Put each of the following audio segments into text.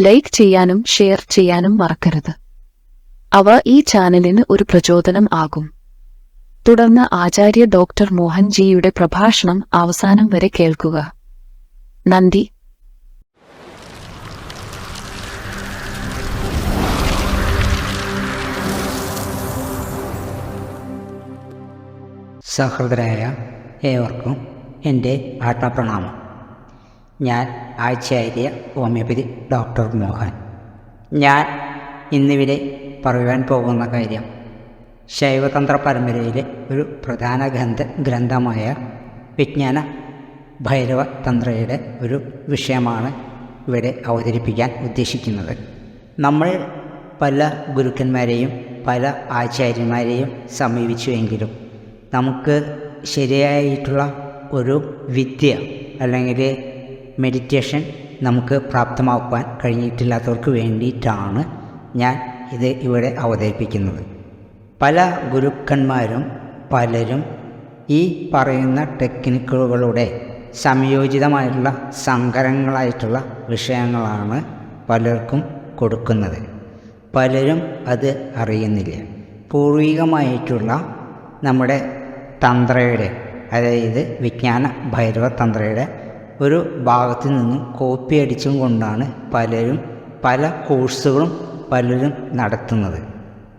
Like ചെയ്യാനും share ചെയ്യാനും മറക്കരുത്. അവ ഈ ചാനലിന് ഒരു പ്രചോദനം ആകും. തുടർന്ന് ആചാര്യ ഡോക്ടർ മോഹൻജിയുടെ പ്രഭാഷണം അവസാനം വരെ കേൾക്കുക. നന്ദി. സഹൃദരായ ഏവർക്കും എന്റെ ആത്മപ്രണാമം. ഞാൻ ആഴ്ചയായിരിയ ഹോമിയോപ്പതി ഡോക്ടർ മോഹൻ. ഞാൻ ഇന്നിവിടെ പറയുവാൻ പോകുന്ന കാര്യം ശൈവതന്ത്ര പരമ്പരയിലെ ഒരു പ്രധാന ഗ്രന്ഥ ഗ്രന്ഥമായ വിജ്ഞാന ഭൈരവ തന്ത്രയുടെ ഒരു വിഷയമാണ് ഇവിടെ അവതരിപ്പിക്കാൻ ഉദ്ദേശിക്കുന്നത്. നമ്മൾ പല ഗുരുക്കന്മാരെയും പല ആചാര്യന്മാരെയും സമീപിച്ചുവെങ്കിലും നമുക്ക് ശരിയായിട്ടുള്ള ഒരു വിദ്യ അല്ലെങ്കിൽ മെഡിറ്റേഷൻ നമുക്ക് പ്രാപ്തമാക്കാൻ കഴിഞ്ഞിട്ടില്ലാത്തവർക്ക് വേണ്ടിയിട്ടാണ് ഞാൻ ഇത് ഇവിടെ അവതരിപ്പിക്കുന്നത്. പല ഗുരുക്കന്മാരും പലരും ഈ പറയുന്ന ടെക്നിക്കുകളുടെ സംയോജിതമായിട്ടുള്ള സങ്കരങ്ങളായിട്ടുള്ള വിഷയങ്ങളാണ് പലർക്കും കൊടുക്കുന്നത്. പലരും അത് അറിയുന്നില്ല. പൂർവികമായിട്ടുള്ള നമ്മുടെ തന്ത്രയുടെ അതായത് വിജ്ഞാന ഭൈരവ തന്ത്രയുടെ ഒരു ഭാഗത്തു നിന്നും കോപ്പി അടിച്ചും കൊണ്ടാണ് പലരും പല കോഴ്സുകളും പലരും നടത്തുന്നത്.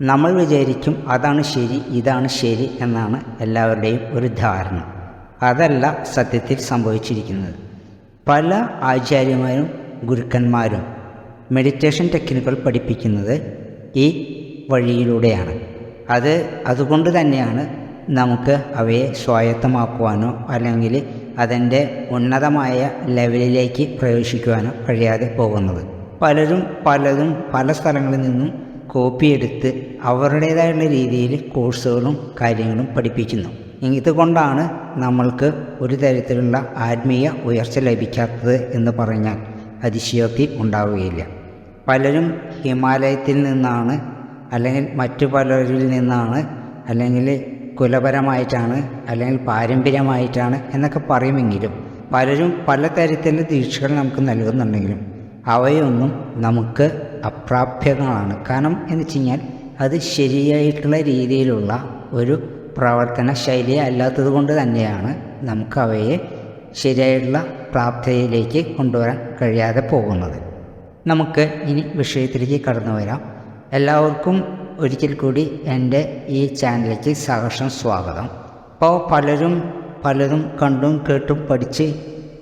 നമ്മൾ വിചാരിക്കും അതാണ് ശരി ഇതാണ് ശരി എന്നാണ് എല്ലാവരുടെയും ഒരു ധാരണ. അതല്ല സത്യത്തിൽ സംഭവിച്ചിരിക്കുന്നത്. പല ആചാര്യന്മാരും ഗുരുക്കന്മാരും മെഡിറ്റേഷൻ ടെക്നിക്കുകൾ പഠിപ്പിക്കുന്നത് ഈ വഴിയിലൂടെയാണ്. അത് അതുകൊണ്ട് തന്നെയാണ് നമുക്ക് അവയെ സ്വായത്തമാക്കുവാനോ അല്ലെങ്കിൽ അതിന്റെ ഉന്നതമായ ലെവലിലേക്ക് പ്രവേശിക്കുവാനോ കഴിയാതെ പോകുന്നത്. പലരും പലതും പല സ്ഥലങ്ങളിൽ നിന്നും കോപ്പിയെടുത്ത് അവരുടേതായുള്ള രീതിയിൽ കോഴ്സുകളും കാര്യങ്ങളും പഠിപ്പിക്കുന്നു. ഇതുകൊണ്ടാണ് നമ്മൾക്ക് ഒരു തരത്തിലുള്ള ആത്മീയ ഉയർച്ച ലഭിക്കാത്തത് എന്ന് പറഞ്ഞാൽ അതിശയോക്തി ഉണ്ടാവുകയില്ല. പലരും ഹിമാലയത്തിൽ നിന്നാണ് അല്ലെങ്കിൽ മറ്റു പലരിൽ നിന്നാണ് അല്ലെങ്കിൽ കുലപരമായിട്ടാണ് അല്ലെങ്കിൽ പാരമ്പര്യമായിട്ടാണ് എന്നൊക്കെ പറയുമെങ്കിലും പലരും പലതരത്തിലുള്ള ദീക്ഷകൾ നമുക്ക് നൽകുന്നുണ്ടെങ്കിലും അവയൊന്നും നമുക്ക് അപ്രാപ്യങ്ങളാണ്. കാരണം എന്ന് വെച്ച് കഴിഞ്ഞാൽ അത് ശരിയായിട്ടുള്ള രീതിയിലുള്ള ഒരു പ്രവർത്തന ശൈലി അല്ലാത്തത് കൊണ്ട് തന്നെയാണ് നമുക്ക് അവയെ ശരിയായിട്ടുള്ള പ്രാപ്തിയിലേക്ക് കൊണ്ടുവരാൻ കഴിയാതെ പോകുന്നത്. നമുക്ക് ഇനി വിഷയത്തിലേക്ക് കടന്നു വരാം. എല്ലാവർക്കും ഒരിക്കൽ കൂടി എന്റെ ഈ ചാനലിലേക്ക് സഹർഷം സ്വാഗതം. അപ്പോൾ പലരും പലതും കണ്ടും കേട്ടും പഠിച്ച്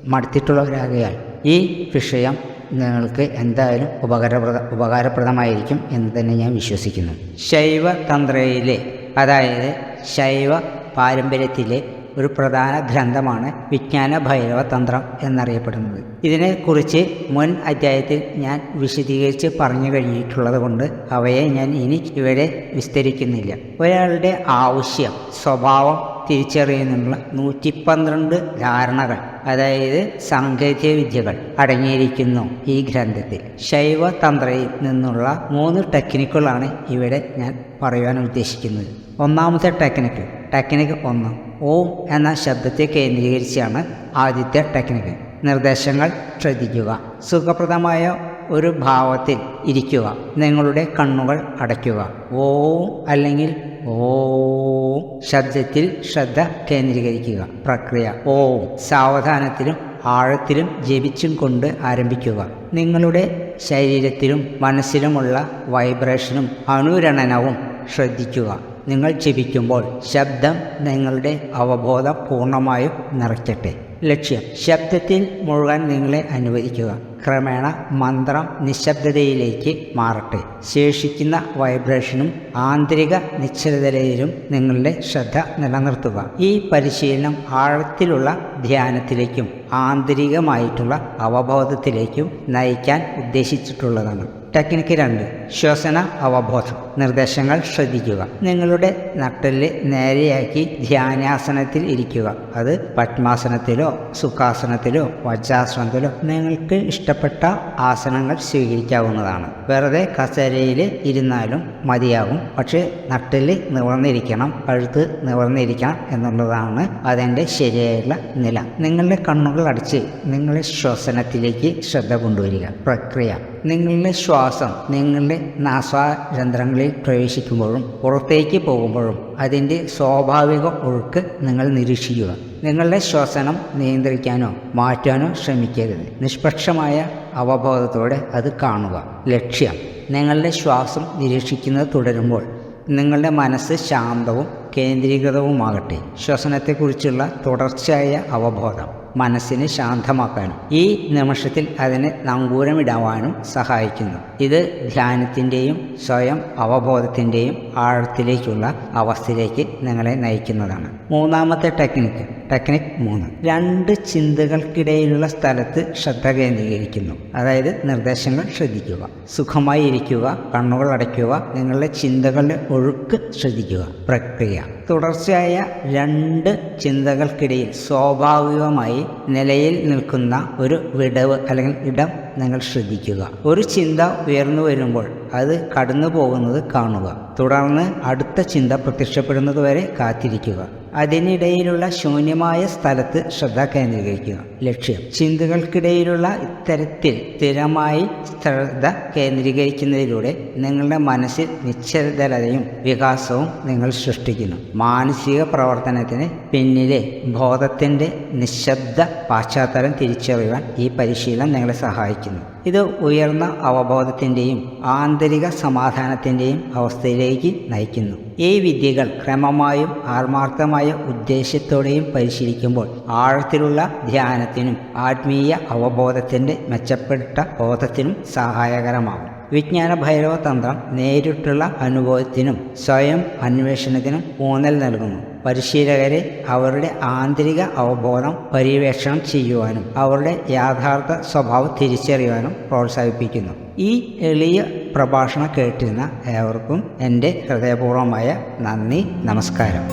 മടുത്തിട്ടുള്ളവരാകയാൽ ഈ വിഷയം നിങ്ങൾക്ക് എന്തായാലും ഉപകാരപ്രദ ഉപകാരപ്രദമായിരിക്കും എന്ന് തന്നെ ഞാൻ വിശ്വസിക്കുന്നു. ശൈവ തന്ത്രയിലെ അതായത് ശൈവ പാരമ്പര്യത്തിലെ ഒരു പ്രധാന ഗ്രന്ഥമാണ് വിജ്ഞാന ഭൈരവ തന്ത്രം എന്നറിയപ്പെടുന്നത്. ഇതിനെക്കുറിച്ച് മുൻ അധ്യായത്തിൽ ഞാൻ വിശദീകരിച്ച് പറഞ്ഞു കഴിഞ്ഞിട്ടുള്ളത് കൊണ്ട് അവയെ ഞാൻ ഇനി ഇവിടെ വിസ്തരിക്കുന്നില്ല. ഒരാളുടെ ആവശ്യം സ്വഭാവം തിരിച്ചറിയുന്നതിനുള്ള നൂറ്റി പന്ത്രണ്ട് ധാരണകൾ അതായത് സാങ്കേതിക വിദ്യകൾ അടങ്ങിയിരിക്കുന്നു ഈ ഗ്രന്ഥത്തിൽ. ശൈവ തന്ത്രയിൽ നിന്നുള്ള മൂന്ന് ടെക്നിക്കുകളാണ് ഇവിടെ ഞാൻ പറയുവാൻ ഉദ്ദേശിക്കുന്നത്. ഒന്നാമത്തെ ടെക്നിക്ക് ടെക്നിക്ക് ഒന്ന് ഓം എന്ന ശബ്ദത്തെ കേന്ദ്രീകരിച്ചാണ് ആദ്യത്തെ ടെക്നിക്ക് നിർദ്ദേശങ്ങൾ ശ്രദ്ധിക്കുക. സുഖപ്രദമായ ഒരു ഭാവത്തിൽ ഇരിക്കുക. നിങ്ങളുടെ കണ്ണുകൾ അടയ്ക്കുക. ഓം അല്ലെങ്കിൽ ഓ ശബ്ദത്തിൽ ശ്രദ്ധ കേന്ദ്രീകരിക്കുക. പ്രക്രിയ. ഓം സാവധാനത്തിലും ആഴത്തിലും ജപിച്ചും കൊണ്ട് ആരംഭിക്കുക. നിങ്ങളുടെ ശരീരത്തിലും മനസ്സിലുമുള്ള വൈബ്രേഷനും അനുരണനവും ശ്രദ്ധിക്കുക. നിങ്ങൾ ജപിക്കുമ്പോൾ ശബ്ദം നിങ്ങളുടെ അവബോധം പൂർണമായും നിറയ്ക്കട്ടെ. ലക്ഷ്യം ശബ്ദത്തിൽ മുഴുവൻ നിങ്ങളെ അനുവദിക്കുക. ക്രമേണ മന്ത്രം നിശബ്ദതയിലേക്ക് മാറട്ടെ. ശേഷിക്കുന്ന വൈബ്രേഷനും ആന്തരിക നിശ്ചലതയിലും നിങ്ങളുടെ ശ്രദ്ധ നിലനിർത്തുക. ഈ പരിശീലനം ആഴത്തിലുള്ള ധ്യാനത്തിലേക്കും ആന്തരികമായിട്ടുള്ള അവബോധത്തിലേക്കും നയിക്കാൻ ഉദ്ദേശിച്ചിട്ടുള്ളതാണ്. ടെക്നിക്ക് രണ്ട്. ശ്വസന അവബോധം. നിർദ്ദേശങ്ങൾ ശ്രദ്ധിക്കുക. നിങ്ങളുടെ നട്ടൽ നേരെയാക്കി ധ്യാനാസനത്തിൽ ഇരിക്കുക. അത് പത്മാസനത്തിലോ സുഖാസനത്തിലോ വജ്രാസനത്തിലോ നിങ്ങൾക്ക് ഇഷ്ടപ്പെട്ട ആസനങ്ങൾ സ്വീകരിക്കാവുന്നതാണ്. വെറുതെ കസേരയിൽ ഇരുന്നാലും മതിയാകും. പക്ഷേ നട്ടൽ നിവർന്നിരിക്കണം കഴുത്ത് നിവർന്നിരിക്കണം എന്നുള്ളതാണ് അതിന്റെ ശരിയായുള്ള നില. നിങ്ങളുടെ കണ്ണുകൾ അടച്ച് നിങ്ങളുടെ ശ്വസനത്തിലേക്ക് ശ്രദ്ധ കൊണ്ടുവരിക. പ്രക്രിയ നിങ്ങളുടെ ശ്വാസം നിങ്ങളുടെ നാസാരന്ധ്രങ്ങളിൽ പ്രവേശിക്കുമ്പോഴും പുറത്തേക്ക് പോകുമ്പോഴും അതിന്റെ സ്വാഭാവിക ഒഴുക്ക് നിങ്ങൾ നിരീക്ഷിക്കുക. നിങ്ങളുടെ ശ്വസനം നിയന്ത്രിക്കാനോ മാറ്റാനോ ശ്രമിക്കരുത്. നിഷ്പക്ഷമായ അവബോധത്തോടെ അത് കാണുക. ലക്ഷ്യം. നിങ്ങളുടെ ശ്വാസം നിരീക്ഷിക്കുന്നത് തുടരുമ്പോൾ നിങ്ങളുടെ മനസ്സ് ശാന്തവും കേന്ദ്രീകൃതവുമാകട്ടെ. ശ്വസനത്തെക്കുറിച്ചുള്ള തുടർച്ചയായ അവബോധം. മനസ്സിനെ ശാന്തമാക്കാനും ഈ നിമിഷത്തിൽ അതിനെ നങ്കൂരമിടാവാനും സഹായിക്കുന്നു. ഇത് ധ്യാനത്തിന്റെയും സ്വയം അവബോധത്തിന്റെയും ആഴത്തിലേക്കുള്ള അവസ്ഥയിലേക്ക് നിങ്ങളെ നയിക്കുന്നതാണ്. മൂന്നാമത്തെ ടെക്നിക്ക്. ടെക്നിക് മൂന്ന്. രണ്ട് ചിന്തകൾക്കിടയിലുള്ള സ്ഥലത്ത് ശ്രദ്ധ കേന്ദ്രീകരിക്കുന്നു. അതായത് നിർദ്ദേശങ്ങൾ ശ്രദ്ധിക്കുക സുഖമായി ഇരിക്കുക കണ്ണുകൾ അടയ്ക്കുക നിങ്ങളുടെ ചിന്തകളുടെ ഒഴുക്ക് ശ്രദ്ധിക്കുക പ്രക്രിയ. തുടർച്ചയായ രണ്ട് ചിന്തകൾക്കിടയിൽ സ്വാഭാവികമായി നിലയിൽ നിൽക്കുന്ന ഒരു വിടവ് അല്ലെങ്കിൽ ഇടം നിങ്ങൾ ശ്രദ്ധിക്കുക. ഒരു ചിന്ത ഉയർന്നു വരുമ്പോൾ അത് കടന്നു പോകുന്നത് കാണുക. തുടർന്ന് അടുത്ത ചിന്ത പ്രത്യക്ഷപ്പെടുന്നത് വരെ കാത്തിരിക്കുക. അതിനിടയിലുള്ള ശൂന്യമായ സ്ഥലത്ത് ശ്രദ്ധ കേന്ദ്രീകരിക്കുക. ലക്ഷ്യം. ചിന്തകൾക്കിടയിലുള്ള ഇത്തരത്തിൽ സ്ഥിരമായി ശ്രദ്ധ കേന്ദ്രീകരിക്കുന്നതിലൂടെ നിങ്ങളുടെ മനസ്സിൽ നിശ്ചലതയും വികാസവും നിങ്ങൾ സൃഷ്ടിക്കുന്നു. മാനസിക പ്രവർത്തനത്തിന് പിന്നിലെ ബോധത്തിന്റെ നിശബ്ദ പാശ്ചാത്തലം തിരിച്ചറിയുവാൻ ഈ പരിശീലനം നിങ്ങളെ സഹായിക്കുന്നു. ഇത് ഉയർന്ന അവബോധത്തിന്റെയും ആന്തരിക സമാധാനത്തിന്റെയും അവസ്ഥയിലേക്ക് നയിക്കുന്നു. ഈ വിദ്യകൾ ക്രമമായും ആത്മാർത്ഥമായ ഉദ്ദേശ്യത്തോടെയും പരിശീലിക്കുമ്പോൾ ആഴത്തിലുള്ള ധ്യാനത്തിനും ആത്മീയ അവബോധത്തിന്റെ മെച്ചപ്പെട്ട ബോധത്തിനും സഹായകരമാകും. വിജ്ഞാന ഭൈരവ തന്ത്രം നേരിട്ടുള്ള അനുഭവത്തിനും സ്വയം അന്വേഷണത്തിനും ഊന്നൽ നൽകുന്നു. പരിശീലകരെ അവരുടെ ആന്തരിക അവബോധം പര്യവേക്ഷണം ചെയ്യുവാനും അവരുടെ യാഥാർത്ഥ സ്വഭാവം തിരിച്ചറിയുവാനും പ്രോത്സാഹിപ്പിക്കുന്നു. ഈ എളിയ പ്രഭാഷണം കേട്ടിരുന്ന ഏവർക്കും എന്റെ ഹൃദയപൂർവമായ നന്ദി നമസ്കാരം.